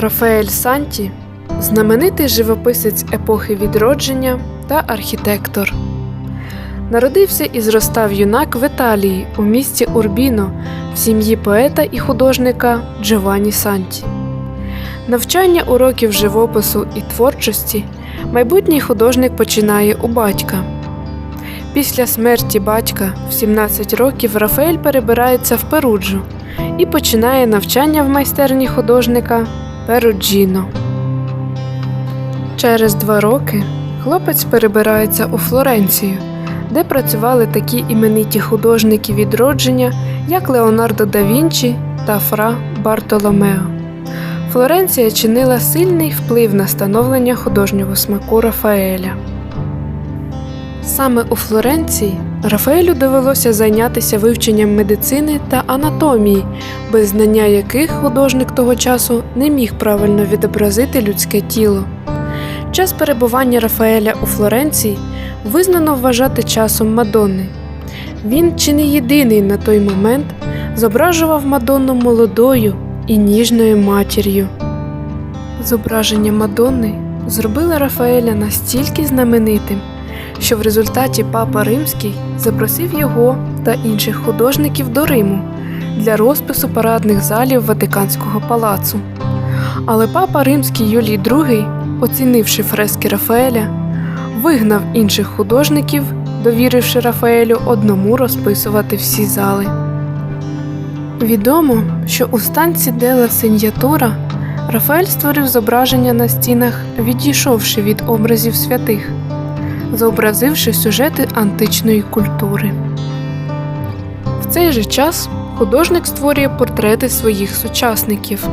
Рафаель Санті знаменитий живописець епохи відродження та архітектор. Народився і зростав юнак в Італії у місті Урбіно в сім'ї поета і художника Джованні Санті. Навчання уроків живопису і творчості майбутній художник починає у батька. Після смерті батька в 17 років Рафаель перебирається в Перуджу і починає навчання в майстерні художника Перуджіно. Через два роки хлопець перебирається у Флоренцію, де працювали такі імениті художники відродження, як Леонардо да Вінчі та Фра Бартоломео. Флоренція чинила сильний вплив на становлення художнього смаку Рафаеля. Саме у Флоренції Рафаелю довелося зайнятися вивченням медицини та анатомії, без знання яких художник того часу не міг правильно відобразити людське тіло. Час перебування Рафаеля у Флоренції визнано вважати часом Мадонни. Він чи не єдиний на той момент зображував Мадонну молодою і ніжною матір'ю. Зображення Мадонни зробило Рафаеля настільки знаменитим, що в результаті папа Римський запросив його та інших художників до Риму для розпису парадних залів Ватиканського палацу. Але папа Римський Юлій II, оцінивши фрески Рафаеля, вигнав інших художників, довіривши Рафаелю одному розписувати всі зали. Відомо, що у станці Дела Синьятура Рафаель створив зображення на стінах, відійшовши від образів святих, зобразивши сюжети античної культури. В цей же час художник створює портрети своїх сучасників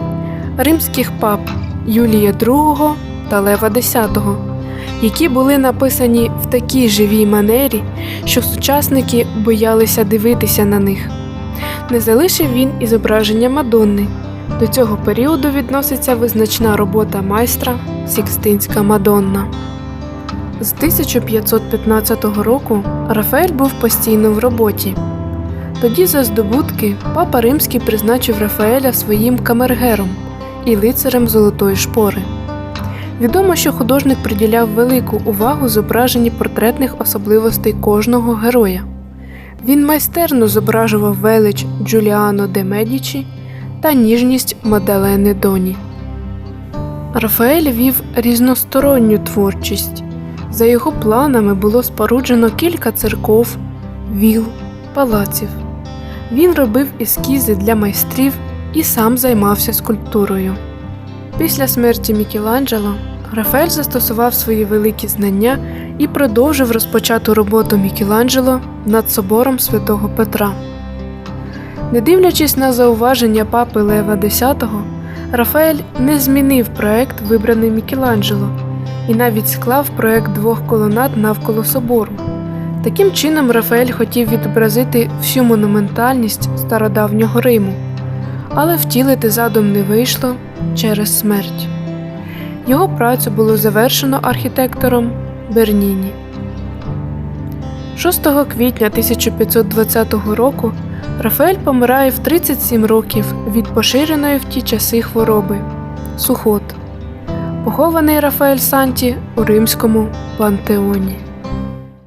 римських пап Юлія II та Лева X, які були написані в такій живій манері, що сучасники боялися дивитися на них. Не залишив він і зображення Мадонни. До цього періоду відноситься визначна робота майстра Сікстинська Мадонна. З 1515 року Рафаель був постійно в роботі. Тоді за здобутки папа Римський призначив Рафаеля своїм камергером і лицарем золотої шпори. Відомо, що художник приділяв велику увагу зображенні портретних особливостей кожного героя. Він майстерно зображував велич Джуліано де Медічі та ніжність Маделени Доні. Рафаель вів різносторонню творчість. За його планами було споруджено кілька церков, віл, палаців. Він робив ескізи для майстрів і сам займався скульптурою. Після смерті Мікеланджело Рафаель застосував свої великі знання і продовжив розпочату роботу Мікеланджело над собором святого Петра. Не дивлячись на зауваження папи Лева X, Рафаель не змінив проект, вибраний Мікеланджело, і навіть склав проект двох колонад навколо собору. Таким чином, Рафаель хотів відобразити всю монументальність стародавнього Риму, але втілити задум не вийшло через смерть. Його працю було завершено архітектором Берніні. 6 квітня 1520 року Рафаель помирає в 37 років від поширеної в ті часи хвороби сухот. Похований Рафаель Санті у римському пантеоні.